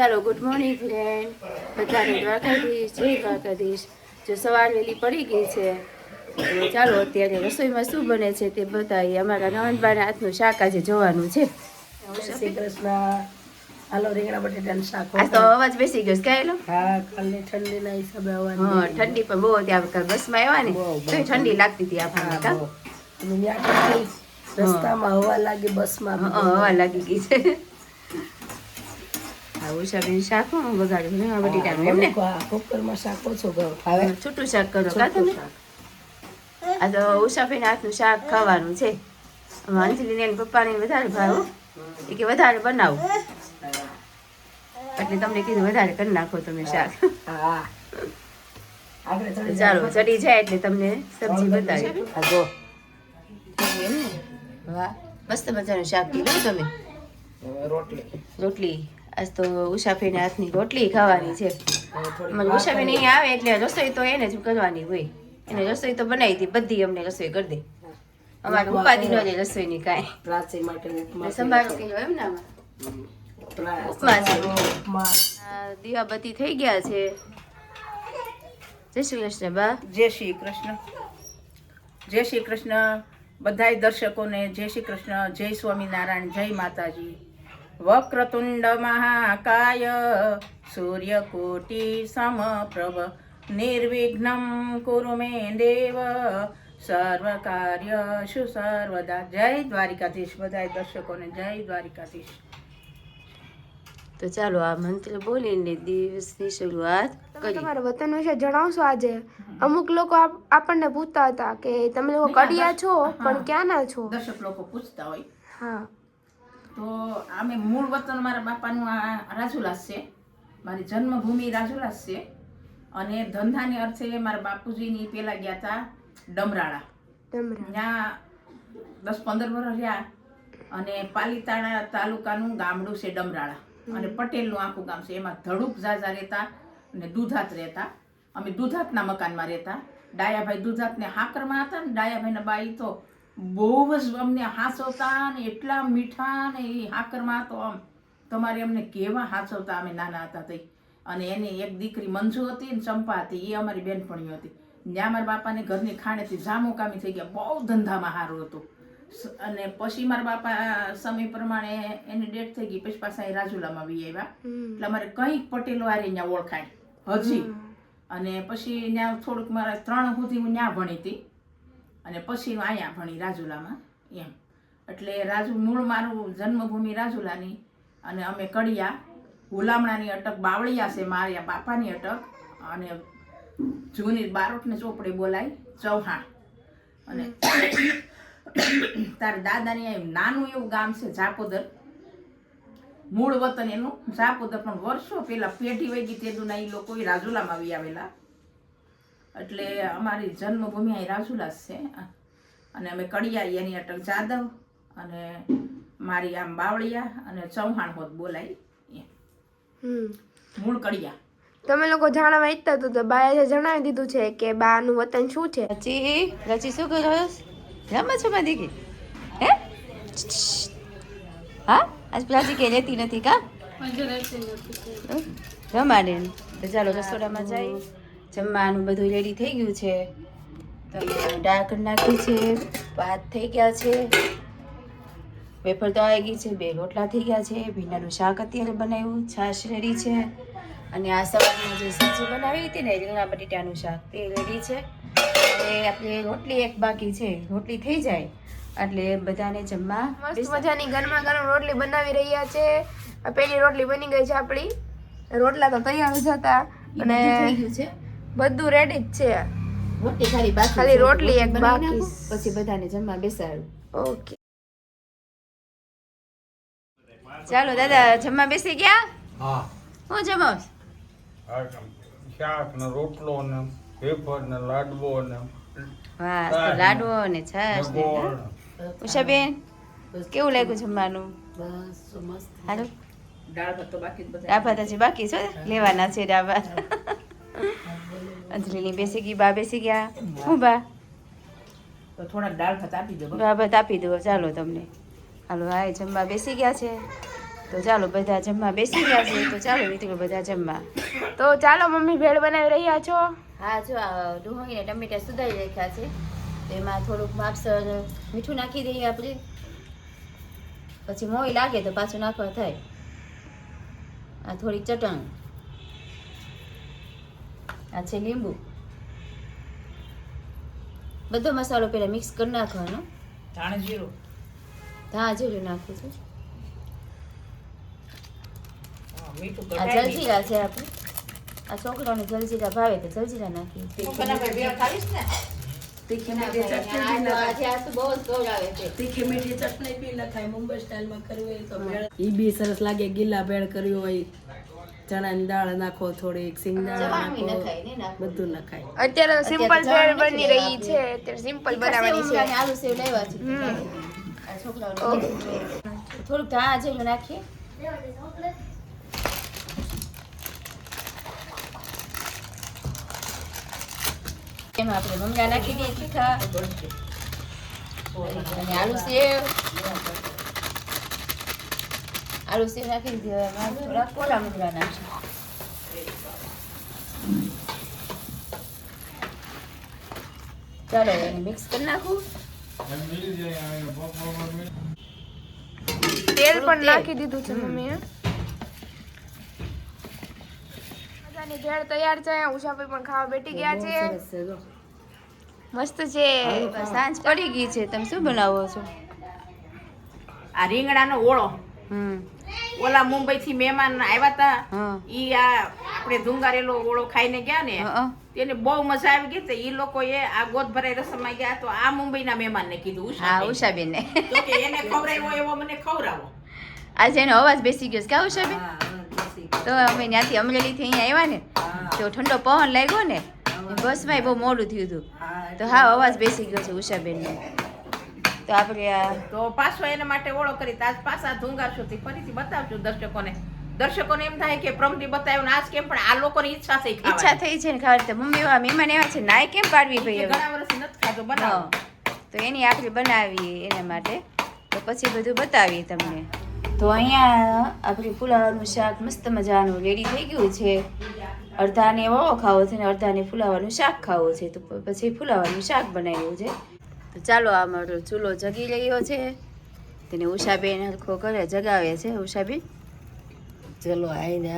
ચાલો good morning friend બધાને દ્વારકાધીશ જય દ્વારકાધીશ. જો સવાર વહેલી પડી ગઈ છે તો ચાલો અત્યારે રસોઈમાં શું બને છે તે બતાવીએ. અમારા નવનબાના હાથનું શાક આજે જોવાનું છે. શ્રી કૃષ્ણ. હાલો રીંગણા બટેટાનું શાક આ તો અવાજ બેસી ગયો કાંઈ હા કાલની ઠંડીના હિસાબે અવાજ હા ઠંડી પણ બહુ હતી. વખત બસમાં આવ્યા ને. તો ઠંડી લાગતી હતી આપણને કા રસ્તામાં હવા લાગી બસમાં. હવા લાગી ગઈ છે. ઉષાબેન શાક હું બગાડ્યું ને આ બટેટાનું એમ ને કુકરમાં શાક ઓછો ભાવ છૂટું શાક કરો કા તમે? આ તો ઉષાફીના હાથનું શાક ખાવાનું છે. અંજલિને એના પપ્પાને વધારે ભાવ એ કે વધારે બનાવો. એટલે તમને કીધું વધારે કરી નાખો તમે શાક. હા. આગળ ચડી ચાલો ચડી જાય એટલે તમને સબ્જી બતાવી જો. એમ ને વાહ મસ્ત મજાનું શાક કીધું તમે? રોટલી. રોટલી. આજ તો ઉષાફીના હાથની રોટલી ખાવાની છે. નહીં મને ઉષાબેન અહીંયા આવે એટલે રસોઈ તો એને જ કરવાની હોય. એને રસોઈ તો બનાવી હતી બધી અમને રસોઈ કરી દે. અમારે ઉપાધિ ન રસોઈ રસોઈની કાંઈ. માટે સંભાળો કે એમ ને ઉપમા છે. દીવાબત્તી થઈ ગયા છે. જય શ્રી કૃષ્ણ બા. જય શ્રી કૃષ્ણ. જય શ્રી કૃષ્ણ. બધાય દર્શકોને જય શ્રી કૃષ્ણ. જય સ્વામિનારાયણ. જય માતાજી. વક્રતુંડ મહાકાય સૂર્યકોટિ સમપ્રભ નિર્વિઘ્નમ કુરુ મે દેવ સર્વ કાર્યશુ સર્વદા જય દ્વારિકાધીશ બધા દર્શકોને જય દ્વારિકાધીશ તો ચાલો આ મંત્ર બોલીને દિવસની શરૂઆત કરી તમારા વતન વિશે જણાવશો આજે? અમુક લોકો આપણને પૂછતા હતા કે તમે લોકો કડિયા છો પણ ક્યાંના છો? દર્શક લોકો પૂછતા હોય. હા. તો અમે મૂળ વતન મારા બાપાનું આ રાજુલાસ છે. મારી જન્મભૂમિ રાજુલાસ છે. અને ધંધાની અર્થે મારા બાપુજીની પેલા ગયા હતા ડમરાળા. ત્યાં દસ પંદર વર્ષ રહ્યા અને પાલીતાણા તાલુકાનું ગામડું છે ડમરાળા. અને પટેલનું આખું ગામ છે. એમાં ધડુક ઝાઝા રહેતા અને દૂધાત રહેતા. અમે દૂધાતના મકાનમાં રહેતા. ડાયાભાઈ દૂધાતને હાકરમાં હતા ને ડાયાભાઈના બાઈ તો બહુ જ અમને હાંસવતા ને એટલા મીઠા ને એ હાકરમાં તો આમ તમારે અમને કેવા હાંસવતા અમે નાના હતા તઈ. અને એની એક દીકરી મંજુ હતી ને ચંપા હતી એ અમારી બેનપણીઓ હતી. ત્યાં મારા બાપાને ઘરની ખાણેથી જામો કામી થઈ ગયા બહુ ધંધામાં સારું હતું. અને પછી મારા બાપા સમય પ્રમાણે એની ડેટ થઈ ગઈ પછી પાછા એ રાજુલામાં વી આવ્યા એટલે અમારે કંઈક પટેલો આરે ત્યાં ઓળખાય. હજી. અને પછી ત્યાં થોડુંક મારા ત્રણ સુધી હું ત્યાં ભણી હતી. અને પછી હું અહીંયા ભણી રાજુલામાં, એમ. એટલે રાજુ મૂળ મારું જન્મભૂમિ રાજુલાની અને અમે કડિયા, હુલામણાની અટક, બાવળિયા છે મારા બાપાની અટક અને જૂની બારોટને ચોપડે બોલાય ચૌહાણ. અને તારા દાદાની નાનું એવું ગામ છે જાપોદર મૂળ વતન એનું જાપોદર પણ વર્ષો પહેલા પેઢી વહી ગઈ તેદુના એ લોકો રાજુલામાં આવી આવેલા. એટલે અમારી જન્મભૂમિ અહીં રાજુલાસ છે. અને અમે કડિયા એની અટક જાદવ અને મારી આમ બાવળિયા અને ચૌહાણ હોત બોલાય. મૂળ કડિયા. તમે લોકો જાણવા ઈચ્છતા હતું તો બાએ જણાવી દીધું છે કે બાનું વતન શું છે? રચી રચી શું કરો રમે છો માં દીકરી. હે? હા? આજ પ્લાસ્ટિક કે? લેતી નથી. કા રમાડે. ચાલો રસોડામાં જાય. જમવાનું બધું રેડી થઈ ગયું છે. તમે દાળ કરી નાખી છે ભાત થઈ ગયા છે. વેફર તો આવી ગઈ છે બે રોટલા થઈ ગયા છે. ભીંડાનું શાક અત્યારે બનાવ્યું છાશ રેડી છે. અને આ સવારમાં જે સબ્જી બનાવી હતી ને રીંગણા બટેટાનું શાક તે રેડી છે. અને આપણે રોટલી એક બાકી છે રોટલી થઈ જાય. એટલે બધાને જમવા મસ્ત મજાની ગરમા ગરમ રોટલી બનાવી રહ્યા છે. પેલી રોટલી બની ગઈ છે આપણી. રોટલા તો તૈયાર જ હતા. અને થઈ ગયું છે. બધું રેડી જ છે. રોટલી ખાલી બાકી ખાલી રોટલી એક બનાવી બાકી. પછી બધાને જમવા બેસાડું. ઓકે. ચાલો દાદા જમવા બેસી ગયા? હા. હું જમો આ શાક ને રોટલો ને વેફર ને લાડવો ને વાહ લાડવો ને છાશ ને ઉષાબેન કેવું લાગ્યું જમવાનું? બસ મસ્ત. હાલો. દાળ ભાત તો બાકી જ બધા ડાબા ભાત હજી બાકી છે? લેવાના છે ડાબા અંજલિની બેસી ગઈ બા બેસી ગયા. હું બા? તો થોડાક દાળ ભાત આપી દો બા ભાત આપી દો ચાલો તમને. હાલો હા એ જમવા બેસી ગયા છે. તો ચાલો બધા જમવા બેસી ગયા છે. તો ચાલો નીકળો બધા જમવા. તો ચાલો મમ્મી ભેળ બનાવી રહ્યા છો? હા જો આ ડુંગળી ને ટમેટા સુધારી રાખ્યા છે. એમાં થોડુંક માપસર મીઠું નાખી દઈએ આપણે. પછી મોઈ લાગે તો પાછું નાખવા થાય. આ થોડીક ચટણી. આ છે લીંબુ. બધો મસાલો પહેલાં મિક્સ કરી નાખવાનો. ધાણ જીરું ધાણ જીરું નાખું છું આ જલજીરા છે આપણે આ છોકરાઓને જલજીરા ભાવે તો જલજીરા નાખીએ. તીખી મીઠી ચટણી બી તો નખાય મુંબઈ સ્ટાઇલમાં કરવી હોય તો ઈ બી સરસ લાગે ગીલા ભેળ કર્યું હોય. ચણાની દાળ નાખો થોડીક સિંગ દાળ નાખો નખાય ને નાખવું. બધું નખાય અત્યારે સિમ્પલ ભેળ બની રહી છે અત્યારે સિમ્પલ બનાવવાની છે. આલુ સેવ લેવા છે. છોકરાઓને થોડુંક ધાણા જેવું નાખીએ. એમાં આપણે મમરા નાખી દઈએ તીખા. અને આલુ સેવ. આલુ સેવ નાખી દીધી થોડા કોલા મમરા નાખીએ ચાલો એને મિક્સ કરી નાખું તેલ પણ નાખી દીધું છે મમ્મીએ મજાની ભેળ તૈયાર છે ઉષાભાઈ પણ ખાવા બેઠી ગયા છે મસ્ત છે સાંજ પડી ગઈ છે તમે શું બનાવો છો આ રીંગણાનો ઓળો હમ ઓલા મુંબઈ થી મહેમાન આવ્યા હતા ઈ આ આપણે ધુંગારેલો ઓળો ખાઈને ગયા ને તેને બહુ મજા આવી ગઈ તે ઈ એ આ ગોદ ભરાઈ રસમમાં ગયા તો આ મુંબઈના મહેમાનને કીધું હા ઉષા ઉષાબેન ને એને ખવડાવ્યો એવો મને ખવડાવો. આજે એનો અવાજ બેસી ગયો છે. કે ઉષાબેન? તો અમે ત્યાંથી અમરેલીથી અહીંયા આવ્યા ને તો ઠંડો પવન લાગ્યો ને બસમાં બહુ મોડું થયું હતું. તો હા અવાજ બેસી ગયો છે ઉષાબેનનો. તો આપણે તો પાછો એના માટે ઓળો કરી આજ પાછા ધુંગારશું તે ફરીથી બતાવશું દર્શકોને. દર્શકોને એમ થાય કે પ્રમથી બતાવ્યું આજ કેમ પણ આ લોકોની ઈચ્છા થઈ ઈચ્છા થઈ છે ને ખાવાની. તો મમ્મી એવા મહેમાન એવા છે નાય કેમ પાડવી ભાઈ ઘણા વર્ષથી નથી ખાધો બનાવો. તો એની આપણે બનાવીએ એના માટે. તો પછી બધું બતાવીએ તમને. તો અહીંયા આપણે ફુલાવાનું શાક મસ્ત મજાનું રેડી થઈ ગયું છે. અડધાને ઓળો ખાવો છે ને અડધાને ફુલાવાનું શાક ખાવું છે. તો પછી ફુલાવાનું શાક બનાવ્યું છે. તો ચાલો આ મારો ચૂલો જગી રહ્યો છે. તેને ઉષાબેન હરખો કરે જગાવે છે. ઉષાબેન? ચલો આઈને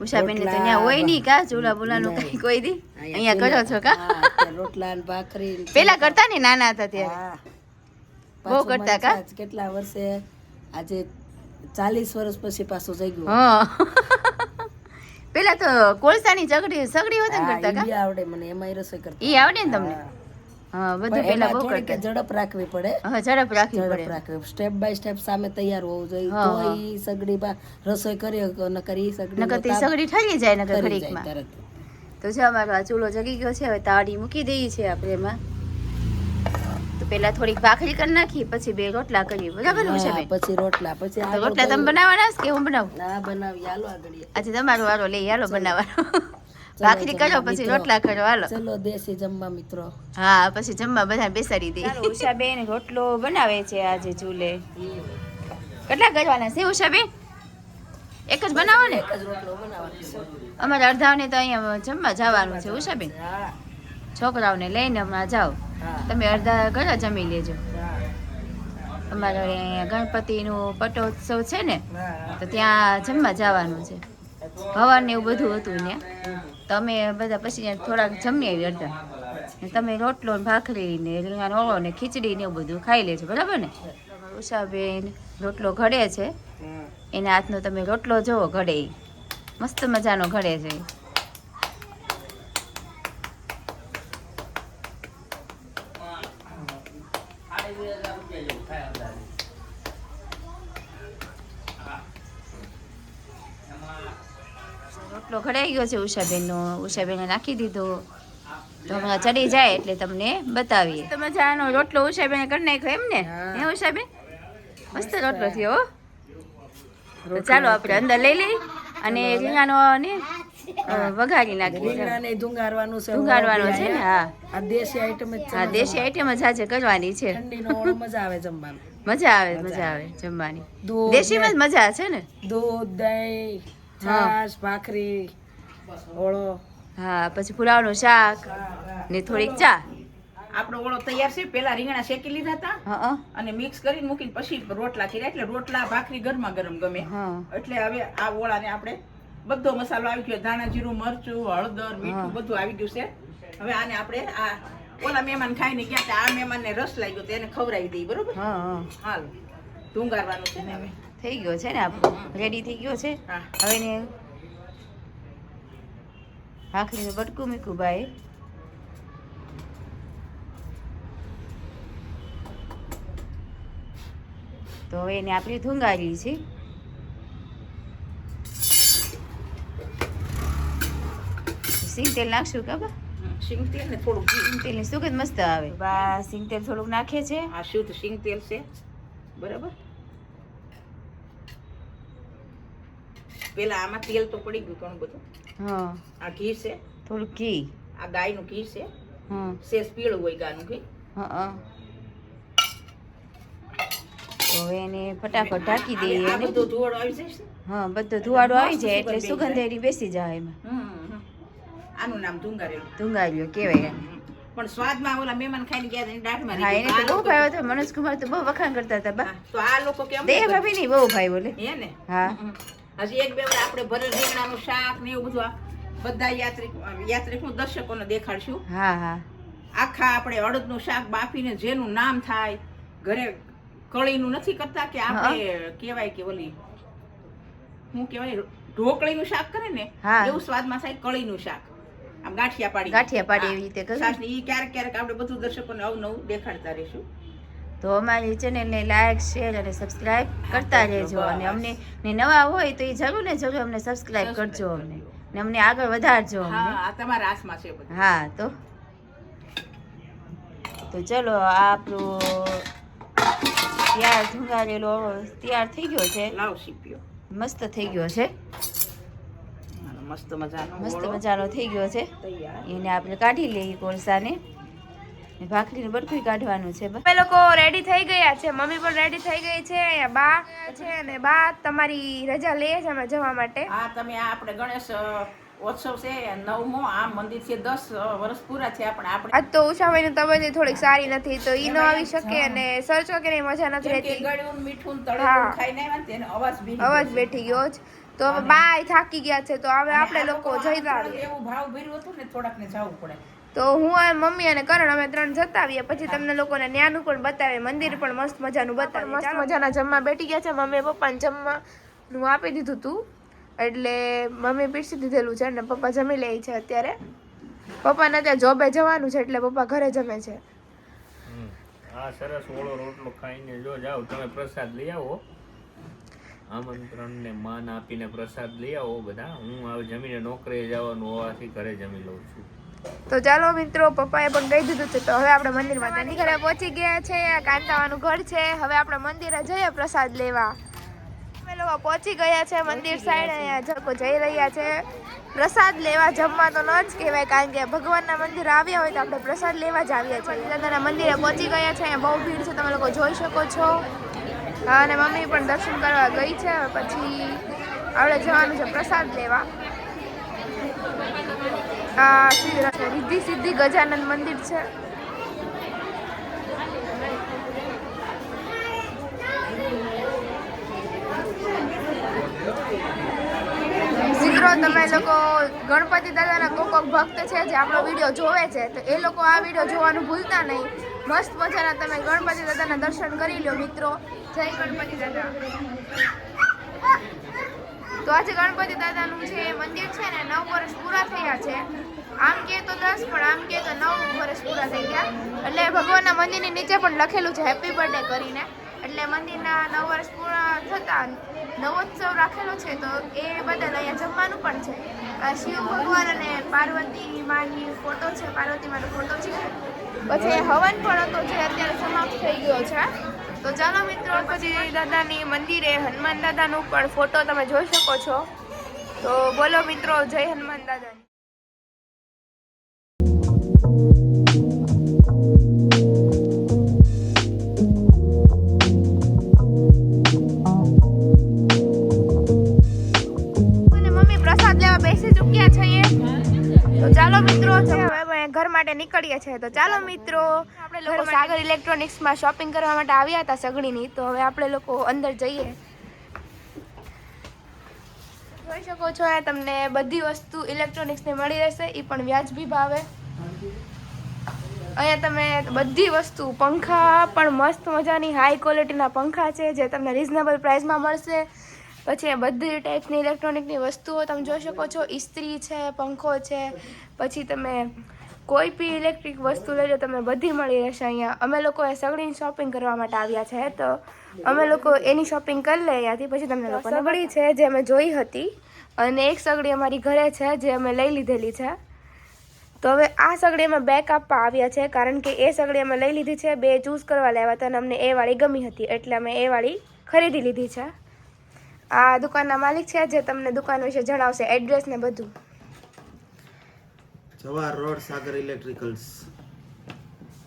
ઉષાબેન તો ત્યાં હોય નહીં કા? ચૂલા બુલાનું કઈ કોઈ દી? અહીંયા કરો છો કા? રોટલા ને ભાખરી પેલા કરતા ને નાના હતા ત્યારે. બહુ કરતા કા? કેટલા વર્ષે? આજે ચાલીસ વર્ષ પછી પાછું જગ્યું. ગયું હા. પેલા તો કોલસાની ચગડી સગડી વધારે કરતા કા? આવડે મને એમાં રસોઈ કરતા. ઈ આવડે ને તમને? બધું પેલા બહુ કરતા. ઝડપ રાખવી પડે. હા ઝડપ રાખવી ઝડપ રાખવી. સ્ટેપ બાય સ્ટેપ સામે તૈયાર હોવું જોઈએ. તો હા. સગડી બા રસોઈ કરી નકર ઈ સગડી નકર તે સગડી ઠરી જાય નકર કરી ઘડીકમાં. તો જો અમારો આ ચૂલો જગી ગયો છે હવે તાળી મૂકી દઈએ છીએ આપણે એમાં. પેલા થોડીક ભાખરી કરી નાખી પછી બે રોટલા કરીએ. બરાબર ને પછી રોટલા પછી રોટલા તમે બનાવવાના કે હું બનાવું? ના બનાવી હાલો આગળ. આજે તમારો વારો લઈ હાલો બનાવવાનો. ભાખરી કરો પછી રોટલા કરો હાલો. ચલો દેશી જમવા મિત્રો. હા પછી જમવા બધા બેસાડી દે. ઉષાબેન રોટલો બનાવે છે આજે ચૂલે. કેટલા કરવાના છે ઉષાબેન? એક જ બનાવો ને? એક જ રોટલો બનાવવાનો અમારે અડધાને તો અહીંયા જમવા જવાનું છે ઉષાબેન. છોકરાઓને લઈને હમણાં જાઓ. તમે અડધા ઘરે જમી લેજો. અમારે અહીંયા ગણપતિનું પટોત્સવ છે ને તો ત્યાં જમવા જવાનું છે. ભવન ને એવું બધું હતું ને. તો અમે બધા પછી થોડાક જમી આવી અડધા. તમે રોટલો ને ભાખરી ને રીંગણ, ઓળો ને ખીચડી ને એવું બધું ખાઈ લેજો, બરાબર ને? ઉષાબેન રોટલો ઘડે છે. એના હાથનો તમે રોટલો જોવો, ઘડે મસ્ત મજાનો ઘડે છે. ઈ. રોટલો ઘડાઈ ગયો છે ઉષાબેનનો. ઉષાબેને નાખી દીધો. તો હમણાં ચડી જાય એટલે તમને બતાવીએ. તમે મજાનો રોટલો ઉષાબેને કરી નાખ્યો એમ ને? હે. ઉષાબેન? મસ્ત રોટલો થયો હો. તો ચાલો આપણે અંદર લઈ લઈ અને રીંગાનો ને વઘારી નાખીએ. રીંગણાને ધુંગારવાનું છે ધુંગારવાનું છે ને? હા. આ દેશી આઈટમ જ હા દેશી આઈટમ જ આજે કરવાની છે. ઠંડીનો મજા આવે જમવાનું. મજા આવે મજા આવે. જમવાની. દેશીમાં જ મજા છે ને? દૂધ દહીં. છાશ ભાખરી ઓળો. હા પછી પુલાવનું શાક ને થોડીક ચા. આપણો ઓળો તૈયાર છે. પેલા રીંગણા શેકી લીધા હતા અને મિક્સ કરીને મૂકીને પછી રોટલા કર્યા. એટલે રોટલા ભાખરી ગરમા ગરમ ગમે. એટલે હવે આ ઓળાને આપણે બધો મસાલો આવી ગયો. ધાણા જીરું મરચું હળદર મીઠું બધું આવી ગયું છે. હવે આને આપણે આ ઓલા મહેમાન ખાઈને ગયા આ મહેમાનને રસ લાગ્યો તો એને ખવડાવી દઈએ બરોબર? હાલ. ધુંગારવાનું છે ને હવે. થઈ ગયો છે ને આપણું રેડી થઈ ગયો છે. હવે ને ભાખરીનું બટકું મૂક્યું ભાઈ. તો હવે એને આપણે ધૂંગારી છે સિંગ તેલ નાખશું કાબા સિંગ તેલ ને થોડુંક સિંગ તેલની સુગંધ મસ્ત આવે. બા સિંગ તેલ થોડુંક નાખે છે. આ શુદ્ધ સિંગ તેલ છે. બરાબર? પેલા આમાં તેલ તો પડી ગયું ઘણું બધું. હા. આ ઘી છે. થોડું ઘી. આ ગાયનું ઘી છે. હા. શેષ પીળું હોય ગાયનું ઘી. હા હવે એને ફટાફટ ઢાંકી દઈએ આ અને ધુવાડો આવી જશે હા બધો ધુવાડો આવી જાય એટલે સુગંધ સુગંધ એની બેસી જાય એમાં. આનું નામ ધુંગારેલું. ધુંગારીઓ કહેવાય. એને પણ સ્વાદમાં ઓલા મહેમાન ખાઈને ગયા એની દાઢમાં હા એને તો બહુ ભાવ્યો હતો મનોજ કુમાર તો બહુ વખાણ કરતા હતા બા. તો આ લોકો કેમ દેહ ભાભી નહીં બહુ ભાઈ બોલે. હે ને? હા. હમ. હજી એક બે વાર આપણે ભરેલ રીંગણાનું શાક ને એવું બધું બધા યાત્રિક યાત્રિકો દર્શકોને દેખાડશું. હા હા. આખા આપણે અડદનું શાક બાફીને જેનું નામ થાય ઘરે કળીનું નથી કરતા કે આપણે કહેવાય કે ઓલી હું કહેવાય ઢોકળીનું શાક કરે ને. એવું સ્વાદમાં થાય કળીનું શાક. આમ ગાંઠિયા પાડી. ગાંઠિયા પાડી એવી રીતે સાસની ઈ ક્યારેક ક્યારેક આપણે બધું દર્શકોને અવનવું દેખાડતા રહીશું. તો અમારી ચેનલને લાઇક શેર અને સબસ્ક્રાઇબ કરતા રહેજો. અને અમને ને નવા હોય તો એ જરૂર ને જરૂર અમને સબસ્ક્રાઇબ કરજો અમને. ને અમને આગળ વધારજો અમને. તમારા હાથમાં છે હા તો. તો ચલો આપણો તૈયાર ધુંગારેલો તૈયાર થઈ ગયો છે? મસ્ત થઈ ગયો છે? મસ્ત મજાનો મસ્ત મજાનો થઈ ગયો છે. એને આપણે કાઢી લઈએ કોલસાને. ભાખરીનું બરફી કાઢવાનું છે અમે લોકો રેડી થઈ ગયા છે. મમ્મી પણ રેડી થઈ ગઈ છે. અહીંયા બા છે અને બા તમારી રજા લઈએ છે અમે જવા માટે. હા તમે આ આપણે ગણેશ ઉત્સવ છે નવમો આ મંદિર છે દસ અ, વર્ષ પૂરા થયા પણ આપણે આજ તો ઉષાભાઈની તબિયત થોડીક સારી નથી તો ઈ ન આવી શકે અને સર્ચ વગેરે મજા નથી રહેતી. ગળ્યું મીઠું તળેલું ખાઈને આવ્યા તેનો અવાજ બી અવાજ બેઠી ગયો જ. તો હવે બા ય થાકી ગયા છે તો હવે આપણે લોકો જઈ આવીએ એવું ભાવ ભર્યું હતું ને થોડાક ને જવું પડે. તો હું અને મમ્મી અને કરણ અમે ત્રણ જતા આવીએ. પછી તમને લોકોને ન્યાનું પણ બતાવે મંદિર પણ મસ્ત મજાનું બતાવે મસ્ત મજાના જમવા બેઠી ગયા છે. મમ્મી પપ્પાને જમવાનું આપી દીધું હતું એટલે મમ્મી પીરસી દીધેલું છે અને પપ્પા જમી લે છે અત્યારે. પપ્પાને ત્યાં જોબે જવાનું છે એટલે પપ્પા ઘરે જમે છે. હમ. આ સરસ. ઓળો રોટલો ખાઈને જો જાઓ તમે પ્રસાદ લઈ આવો. આમંત્રણને માન આપીને પ્રસાદ લઈ આવો બધા. હું હવે જમીને નોકરીએ જવાનું હોવાથી ઘરે જમી લઉં છું. તો ચાલો મિત્રો પપ્પાએ પણ કહી દીધું છે તો હવે આપણે મંદિરમાં નાની ઘરે પહોંચી ગયા છે કાંતાવાનું ઘર છે હવે આપણે મંદિરે જઈએ પ્રસાદ લેવા. અમે લોકો પહોંચી ગયા છે મંદિર સાઈડ અહીંયા જકો જઈ રહ્યા છે. પ્રસાદ લેવા જમવા તો ન જ કહેવાય કારણ કે ભગવાનના મંદિર આવ્યા હોય તો આપણે પ્રસાદ લેવા જ આવ્યા છીએ. દાદાના મંદિરે પહોંચી ગયા છે અહીંયા બહુ ભીડ છે તમે લોકો જોઈ શકો છો. અને મમ્મી પણ દર્શન કરવા ગઈ છે પછી આપણે જવાનું છે પ્રસાદ લેવા. આ રિદ્ધિ સિદ્ધિ ગજાનંદ મંદિર છે. મિત્રો, તમે લોકો ગણપતિ દાદાના કોક કોક ભક્ત છે જે આપણો વીડિયો જોવે છે, તો એ લોકો આ વીડિયો જોવાનું ભૂલતા નહીં. મસ્ત મજાના તમે ગણપતિ દાદાના દર્શન કરી લો, મિત્રો. જય ગણપતિ દાદા. તો આજે ગણપતિ દાદાનું જે મંદિર છે ને, નવ વર્ષ પૂરા થયા છે. આમ કે તો દસ, પણ આમ કે તો નવ વર્ષ પૂરા થઈ ગયા. એટલે ભગવાનના મંદિરની નીચે પણ લખેલું છે હેપી બર્થડે કરીને. એટલે મંદિરના નવ વર્ષ પૂરા થતા, નવોત્સવ રાખેલો છે, તો એ બદલ અહીંયા જમવાનું પણ છે. શિવ ભગવાન અને પાર્વતી માની ફોટો છે, પાર્વતી માનો ફોટો છે. પછી હવન પણ હતો જે અત્યારે સમાપ્ત થઈ ગયો છે. તો ચાલો મિત્રો પછી દાદાની મંદિરે હનુમાન દાદાનું પણ ફોટો તમે જોઈ શકો છો. તો બોલો મિત્રો, જય હનુમાન દાદાની. પ્રસાદ લેવા બેસી ચૂક્યા છીએ. તો ચાલો મિત્રો હવે ઘર માટે નીકળીએ છીએ. તો ચાલો મિત્રો આપણે લોકો સાગર ઇલેક્ટ્રોનિક્સમાં શોપિંગ કરવા માટે આવ્યા હતા સગડીની. તો હવે આપણે લોકો અંદર જઈએ. જોઈ શકો છો અહીંયા તમને બધી વસ્તુ ઇલેક્ટ્રોનિક્સની મળી રહેશે. એ પણ વ્યાજબી ભાવે. અહીંયા તમે બધી વસ્તુ પંખા પણ મસ્ત મજાની હાઈ ક્વોલિટીના પંખા છે જે તમને રિઝનેબલ પ્રાઇસમાં મળશે. પછી બધી ટાઈપની ઇલેક્ટ્રોનિકની વસ્તુઓ તમે જોઈ શકો છો. ઇસ્ત્રી છે પંખો છે. પછી તમે કોઈ બી ઇલેક્ટ્રિક વસ્તુ લઈ લો, તમને બધી મળી રહેશે અહીંયા. અમે લોકો એ સગડીની શોપિંગ કરવા માટે આવ્યા છે, તો અમે લોકો એની શોપિંગ કરી લઈએ અહીંયાથી પછી તમને લોકોને સગડી છે, જે અમે જોઈ હતી. અને એક સગડી અમારી ઘરે છે, જે અમે લઈ લીધેલી છે. તો હવે આ સગડી અમે બેક આપવા આવ્યા છે, કારણ કે એ સગડી અમે લઈ લીધી છે, બે ચૂઝ કરવા લેવા હતા અને અમને એ વાળી ગમી હતી, એટલે અમે એ વાળી ખરીદી લીધી છે. આ દુકાનના માલિક છે, જે તમને દુકાન વિશે જણાવશે એડ્રેસ ને બધું. જવાહર રોડ સાગર ઇલેક્ટ્રિકલ્સ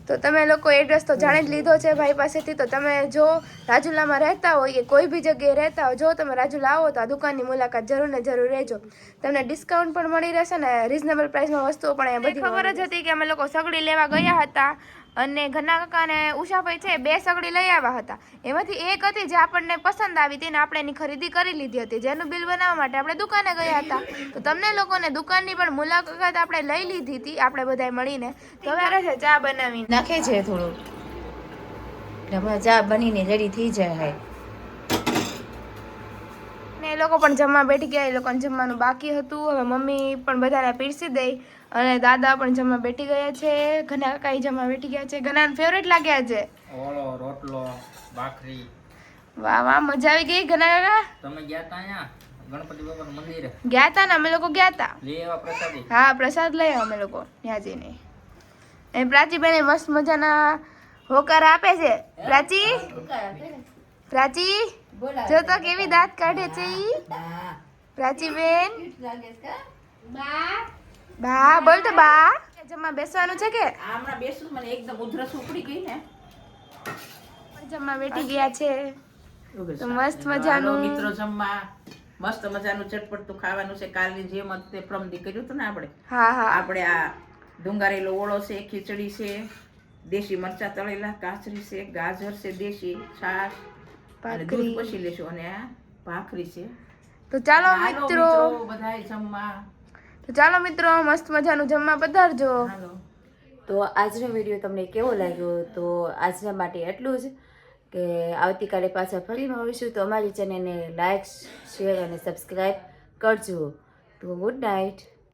તો તમે લોકો એડ્રેસ તો જાણી જ લીધો છે ભાઈ પાસેથી. તો તમે જો રાજુલામાં રહેતા હોય કે કોઈ બી જગ્યાએ રહેતા હોય જો તમે રાજુલા આવો તો આ દુકાનની મુલાકાત જરૂર ને જરૂર રહેજો. તમને ડિસ્કાઉન્ટ પણ મળી રહેશે ને રિઝનેબલ પ્રાઇસમાં વસ્તુઓ પણ અહીંયા બધી ખબર જ હતી કે અમે લોકો સગડી લેવા ગયા હતા. અને ઘના કાકા અને ઉષાભાઈ છે બે સગડી લઈ આવ્યા હતા. એમાંથી એક હતી જે આપણને પસંદ આવી હતી ને આપણે એની ખરીદી કરી લીધી હતી. જેનું બિલ બનાવવા માટે આપણે દુકાને ગયા હતા. તો તમને લોકોને દુકાનની પણ મુલાકાત આપણે લઈ લીધી હતી. આપણે બધાએ મળીને. તો હવે છે ચા બનાવી નાખે છે થોડું ચા બનીને રેડી થઈ જાય હાય. ને એ લોકો પણ જમવા બેઠી ગયા. એ લોકોને જમવાનું બાકી હતું. હવે મમ્મી પણ બધાને પીરસી દઈ. અને દાદા પણ જમવા બેઠી ગયા છે ઘણા કાકા જમવા બેઠી ગયા છે ઘણા ફેવરેટ લાગ્યા છે. ઓળો રોટલો ભાખરી. વાહ વાહ મજા આવી ગઈ ઘણા કાકા? તમે ગયા તા અહીંયા? ગણપતિ બાપાનું મંદિર? ગયા તા ને અમે લોકો ગયા તા. લઈ આવ્યા પ્રસાદી? હા પ્રસાદ લઈ આવ્યા અમે લોકો ત્યાં જઈને એ પ્રાચીબેન મસ્ત મજાના હોકાર આપે છે. પ્રાચી? પ્રાચી? જો તો કેવી દાંત કાઢે છે ઈ. પ્રાચીબેન? બા? બોલ તો બા. જમવા બેસવાનું છે કે? હમણાં બેસું મને એકદમ ઉધરસ ઉપડી ગઈ ને. જમવા બેઠી ગયા છે. તો મસ્ત મજાનું. મિત્રો જમવા. મસ્ત મજાનું ચટપટું ખાવાનું છે. કાલની જેમ જ તે પ્રમદી કર્યું હતું ને આપણે. હા હા. આપણે આ ડુંગારેલો ઓળો છે ખીચડી છે દેશી મરચા તળેલા કાચરી છે ગાજર છે દેશી છાશ અને દૂધ પછી લેશું. અને આ ભાખરી છે. તો ચાલો મિત્રો બધાય જમવા. તો ચાલો મિત્રો, મસ્ત મજાનું જમવા પધારજો. તો આજનો વીડિયો તમને કેવો લાગ્યો? તો આજના માટે એટલું જ. કે આવતીકાલે પાછા ફરી મળીશું તો અમારી ચેનલને લાઈક શેર અને સબસ્ક્રાઈબ કરજો. તો ગુડ નાઇટ